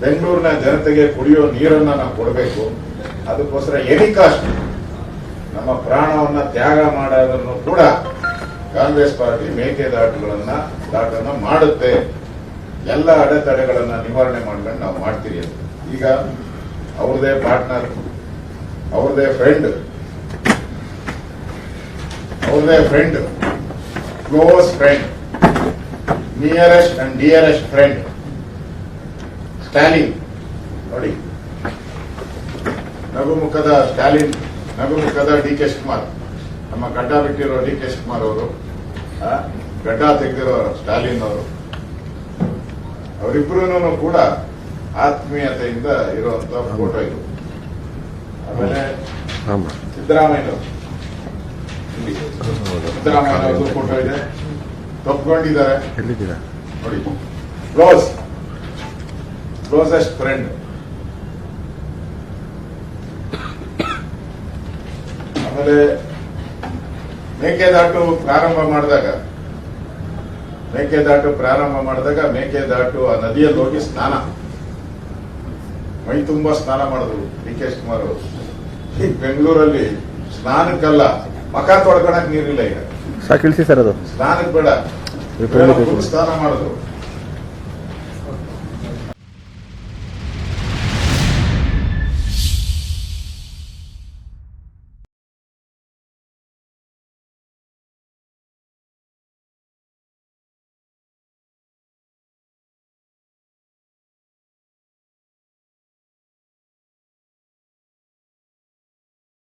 ಬೆಂಗಳೂರಿನ ಜನತೆಗೆ ಕುಡಿಯೋ ನೀರನ್ನ ನಾವು ಕೊಡಬೇಕು. ಅದಕ್ಕೋಸ್ಕರ ಎನಿ ಕಾಸ್ಟ್ ನಮ್ಮ ಪ್ರಾಣವನ್ನ ತ್ಯಾಗ ಮಾಡೋದನ್ನು ಕೂಡ ಕಾಂಗ್ರೆಸ್ ಪಾರ್ಟಿ ಮೇಕೆದಾಟುಗಳನ್ನ ದಾಟನ್ನ ಮಾಡುತ್ತೆ. ಎಲ್ಲ ಅಡೆತಡೆಗಳನ್ನ ನಿವಾರಣೆ ಮಾಡ್ಕೊಂಡು ನಾವು ಮಾಡ್ತೀರಿ ಅಂತ. ಈಗ ಅವ್ರದೇ ಪಾರ್ಟ್ನರ್ ಅವ್ರದೇ ಫ್ರೆಂಡ್ ಅವ್ರದೇ friend close friend nearest and dearest friend Stalin ನೋಡಿ. ನಗುಮುಖದ ಸ್ಟಾಲಿನ್ ನಗುಮುಖದ ಡಿ ಕೆ ಶಿವಕುಮಾರ್. ನಮ್ಮ ಗಡ್ಡ ಬಿಟ್ಟಿರೋ ಡಿ ಕೆ ಶಿವಕುಮಾರ್ ಅವರು ಗಡ್ಡ ತೆಗೆದಿರೋ ಸ್ಟಾಲಿನ್ ಅವರು. ಅವರಿಬ್ಬರೂ ಕೂಡ ಆತ್ಮೀಯತೆಯಿಂದ ಇರುವಂತ ಫೋಟೋ ಇದು. ಆಮೇಲೆ ಸಿದ್ದರಾಮಯ್ಯ ಸಿದ್ದರಾಮಯ್ಯನವ್ರದ್ದು ಫೋಟೋ ಇದೆ. ತಪ್ಕೊಂಡಿದ್ದಾರೆ. ನೋಡಿ. ಕ್ಲೋಸ್ ಕ್ಲೋಸೆಸ್ಟ್ ಫ್ರೆಂಡ್ ಆಮೇಲೆ ಮೇಕೆದಾಟು ಪ್ರಾರಂಭ ಮಾಡಿದಾಗ ಮೇಕೆದಾಟು ಪ್ರಾರಂಭ ಮಾಡಿದಾಗ ಮೇಕೆದಾಟು ಆ ನದಿಯಲ್ಲಿ ಹೋಗಿ ಸ್ನಾನ. ಮೈ ತುಂಬಾ ಸ್ನಾನ ಮಾಡಿದ್ರು ಡಿ ಕೆ ಶಿವಕುಮಾರ್ ಅವರು. ಈಗ ಬೆಂಗಳೂರಲ್ಲಿ ಸ್ನಾನಕ್ಕಲ್ಲ ಮಖ ತೊಳ್ಕೊಳಕ್ ನೀರಿಲ್ಲ ಈಗ. ಸಾಕು ಇಳಿಸಿ ಸರ್ ಅದು. ಸ್ನಾನಕ್ಕೆ ಬೇಡ. ಸ್ನಾನ ಮಾಡಿದ್ರು.